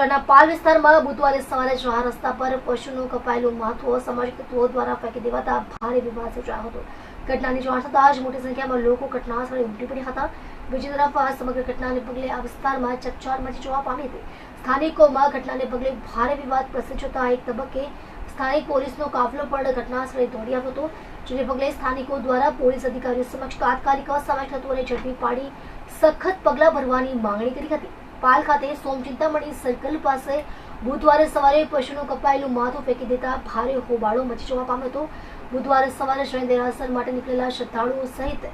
શહેરના પાલ વિસ્તારમાં બુધવારે સવારે ચાર રસ્તા પર પશુનું કપાયેલું માથું અસામાજિક તત્વો દ્વારા ફેંકી દેવાતા ભારે વિવાદ સર્જાયો હતો. ઘટનાની જાણ થતાં જ મોટી સંખ્યામાં લોકો ઘટના સ્થળે ઉમટી પડ્યા હતા. બીજી તરફ આ સમગ્ર ઘટનાને પગલે આ વિસ્તારમાં ચકચાર મચી જોવા પામી હતી. સ્થાનિકોમાં ઘટનાને પગલે ભારે વિવાદ પ્રસિદ્ધ જતા એક તબક્કે સ્થાનિક પોલીસનો કાફલો પણ ઘટના સ્થળે દોડી આવ્યો હતો, જેને પગલે સ્થાનિકો દ્વારા પોલીસ અધિકારીઓ સમક્ષ તાત્કાલિક અસામાજિક તત્વોને ઝડપી પાડી સખત પગલાં ભરવાની માંગણી કરી હતી. પાલ ખાતે સોમચિંતામણી સર્કલ પાસે બુધવારે સવારે પશુનું કપાયેલું માથું ફેંકી દેતા ભારે હોબાળો મચી જવા પામ્યો હતો. બુધવારે સવારે જૈન દેરાસર માટે નીકળેલા શ્રદ્ધાળુઓ સહિત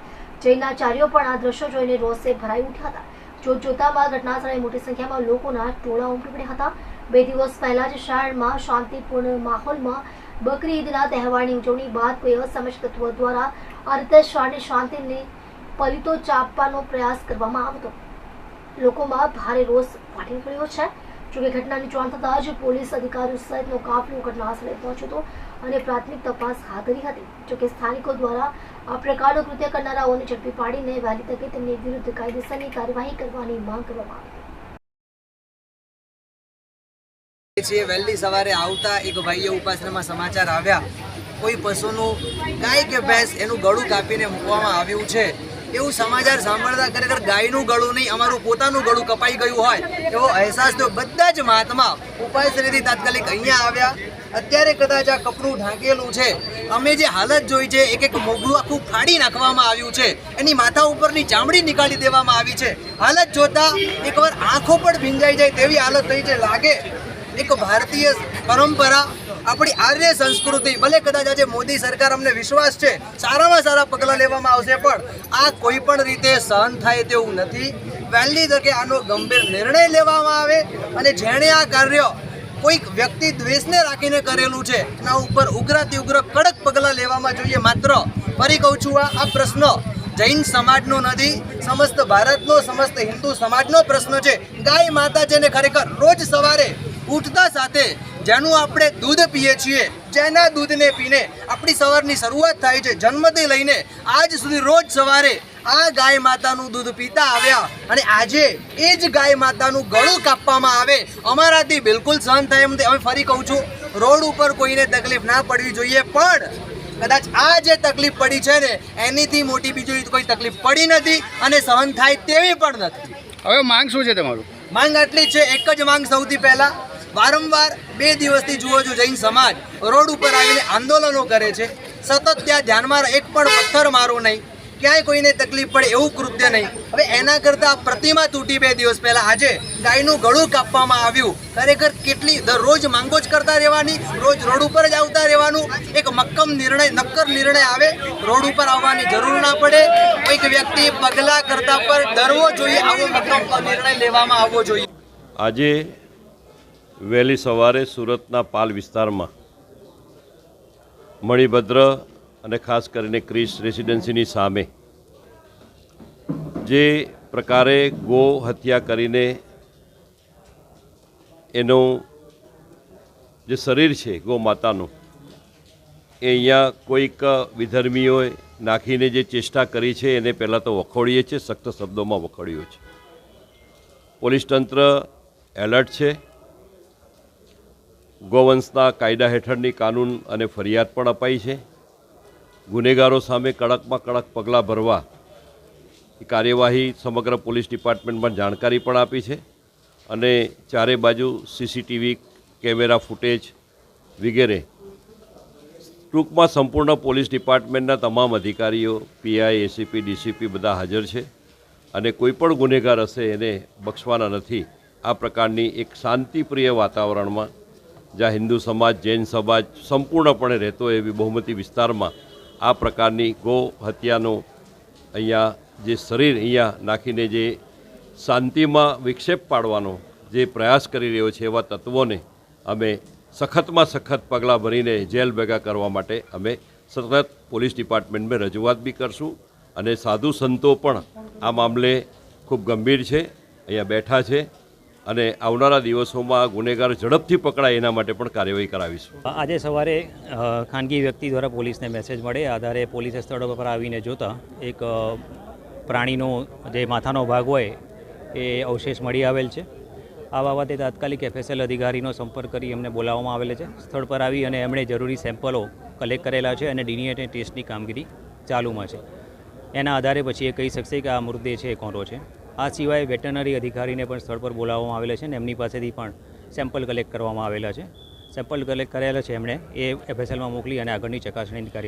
જૈનાચાર્યો પણ આ દ્રશ્યો જોઈને રોષે ભરાઈ ઉઠ્યા હતા. જોત જોતામાં ઘટના સ્થળે મોટી સંખ્યામાં લોકોના ટોળા ઉમટી પડ્યા હતા. બે દિવસ પહેલા જ શહેરમાં શાંતિપૂર્ણ માહોલમાં બકરી ઈદના તહેવારની ઉજવણી બાદ કોઈ અસામાજિક તત્વો દ્વારા આ રીતે શાળની શાંતિને પલિતો ચાપવાનો પ્રયાસ કરવામાં આવતો લોકોમાં ભારે રોષ ફાટી નીકળ્યો છે. જોકે ઘટનાની જાણ થતાં જ પોલીસ અધિકારીઓ સહિતનો કાફલો ઘટનાસ્થળે પહોંચ્યો હતો અને પ્રાથમિક તપાસ હાથ ધરી હતી. જોકે સ્થાનિકો દ્વારા આ પ્રકારનું કૃત્ય કરનારાઓને ઝડપી પાડીને વહેલી તકે તેમની વિરુદ્ધ કાયદેસરની કાર્યવાહી કરવાની માંગ કરવામાં આવી. છીએ વહેલી સવારે આવતા એક ભાઈએ ઉપાસનામાં સમાચાર આવ્યા. કોઈ પશુનું ગાય કે ભેંસ એનું ગળું કાપીને મૂકવામાં આવ્યું છે. એવું સમાચાર સાંભળતા ખરેખર ગાયનું ગળું નહીં, અમારું પોતાનું ગળું કપાઈ ગયું હોય એવો અહેસાસ તો બધા જ મહાત્મા ઉપાયશ્રીથી તાત્કાલિક અહીંયા આવ્યા. અત્યારે કદાચ આ કપડું ઢાંકેલું છે. અમે જે હાલત જોઈ છે, એક એક મોગલું આખું ફાડી નાખવામાં આવ્યું છે. એની માથા ઉપરની ચામડી નીકાળી દેવામાં આવી છે. હાલત જોતા એકવાર આંખો પણ ભીંજાઈ જાય તેવી હાલત થઈ છે. લાગે એક ભારતીય પરંપરા આપણી આર્ય સંસ્કૃતિ. ભલે કદાચ આજે મોદી સરકાર અમને વિશ્વાસ છે, સારામાં સારા પગલાં લેવામાં આવશે, પણ આ કોઈ પણ રીતે સહન થાય તેવું નથી. વહેલી તકે આનો ગંભીર નિર્ણય લેવામાં આવે અને જેણે આ કાર્ય કોઈક વ્યક્તિ દ્વેષને રાખીને કરેલું છે, એના ઉપર ઉગ્રથી ઉગ્ર કડક પગલાં લેવામાં જોઈએ. માત્ર ફરી કહું છું, આ પ્રશ્ન જૈન સમાજનો નથી, સમસ્ત ભારતનો, સમસ્ત હિન્દુ સમાજનો પ્રશ્ન છે. ગાય માતા છે ખરેખર રોજ સવારે ઉઠતા સાથે જેનું આપણે દૂધ પીએ છીએ જેના દૂધને પીને આપણી સવારની શરૂઆત થાય છે જન્મથી લઈને આજ સુધી રોજ સવારે આ ગાય માતાનું દૂધ પીતા આવ્યા અને આજે એ જ ગાય માતાનું ગળું કાપવામાં આવે અમારાથી બિલકુલ સહન થાય એમ. હવે ફરી કહું છું રોડ ઉપર કોઈને તકલીફ ના પડવી જોઈએ પણ કદાચ આ જે તકલીફ પડી છે ને એનીથી મોટી બીજી કોઈ તકલીફ પડી નથી અને સહન થાય તેવી પણ નથી હવે માંગ શું છે તમારું માંગ આટલી છે એક જ માંગ સૌથી પહેલા વારંવાર બે દિવસથી જુઓ છો જૈન સમાજ રોડ ઉપર આવીને આંદોલનો કરે છે. સતત ત્યાં ધ્યાનમાં એક પણ પથ્થર મારો નહીં. ક્યાંય કોઈને તકલીફ પડે એવું કૃત્ય નહીં. હવે એના કરતાં પ્રતિમા તૂટી બે દિવસ પહેલા આજે ગાયનું ગળું કાપવામાં આવ્યું. ખરેખર કેટલી દરરોજ માંગો જ કરતા રહેવાની, રોજ રોડ ઉપર જ આવતા રહેવાનું, એક મક્કમ નિર્ણય, નક્કર નિર્ણય આવે, રોડ ઉપર આવવાની જરૂર ના પડે. કોઈક વ્યક્તિ પગલા કરતા પર ડરવો જોઈએ, આવો મક્કમ નિર્ણય લેવામાં આવવો જોઈએ. આજે વહેલી સવારે સુરતના પાલ વિસ્તારમાં મણિભદ્ર અને ખાસ કરીને ક્રિસ રેસિડેન્સીની સામે જે પ્રકારે ગો હત્યા કરીને એનું જે શરીર છે, ગો માતાનું, એ અહીંયા કોઈક વિધર્મીઓએ નાખીને જે ચેષ્ટા કરી છે, એને પહેલાં તો વખોડીએ છીએ, સખ્ત શબ્દોમાં વખોડ્યો છે. પોલીસ તંત્ર એલર્ટ છે. ગોવંશના કાયદા હેઠળની કાનૂન અને ફરિયાદ પણ અપાઈ છે. ગુનેગારો સામે કડકમાં કડક પગલાં ભરવા કાર્યવાહી સમગ્ર પોલીસ ડિપાર્ટમેન્ટમાં જાણકારી પણ આપી છે અને ચારે બાજુ સીસીટીવી કેમેરા ફૂટેજ વગેરે. ટૂંકમાં સંપૂર્ણ પોલીસ ડિપાર્ટમેન્ટના તમામ અધિકારીઓ, પીઆઈ, એસીપી, ડીસીપી બધા હાજર છે અને કોઈ પણ ગુનેગાર હશે એને બક્ષવાના નથી. આ પ્રકારની એક શાંતિપ્રિય વાતાવરણમાં જ્યાં હિન્દુ સમાજ, જૈન સમાજ સંપૂર્ણપણે રહેતો એવી બહુમતી વિસ્તારમાં આ પ્રકારની ગો હત્યાનો અહીંયા જે શરીર અહીંયા નાખીને જે શાંતિમાં વિક્ષેપ પાડવાનો જે પ્રયાસ કરી રહ્યો છે એવા તત્વોને અમે સખતમાં સખત પગલાં ભરીને જેલ ભેગા કરવા માટે અમે સતત પોલીસ ડિપાર્ટમેન્ટમાં રજૂઆત બી કરશું અને સાધુ સંતો પણ આ મામલે ખૂબ ગંભીર છે, અહીંયા બેઠા છે. અને આવનારા દિવસોમાં ગુનેગાર ઝડપથી પકડાય એના માટે પણ કાર્યવાહી કરાવીશું. આજે સવારે ખાનગી વ્યક્તિ દ્વારા પોલીસને મેસેજ મળે. આધારે પોલીસે સ્થળ પર આવીને જોતા એક પ્રાણીનો જે માથાનો ભાગ હોય એ અવશેષ મળી આવેલ છે. આ બાબતે તાત્કાલિક એફએસએલ અધિકારીનો સંપર્ક કરી એમને બોલાવવામાં આવેલ છે. સ્થળ પર આવી અને એમણે જરૂરી સેમ્પલો કલેક્ટ કરેલા છે અને ડીએનએ ટેસ્ટની કામગીરી ચાલુમાં છે. એના આધારે પછી એ કહી શકશે કે આ મૃતદેહ છે એ કોનો છે. આ સિવાય વેટરનરી અધિકારીને પણ સ્થળ પર બોલાવવામાં આવેલા છે અને એમની પાસેથી પણ સેમ્પલ કલેક્ટ કરવામાં આવેલા છે. સેમ્પલ કલેક્ટ કરેલા છે એમણે એ એફએસએલમાં મોકલી અને આગળની ચકાસણીની કાર્ય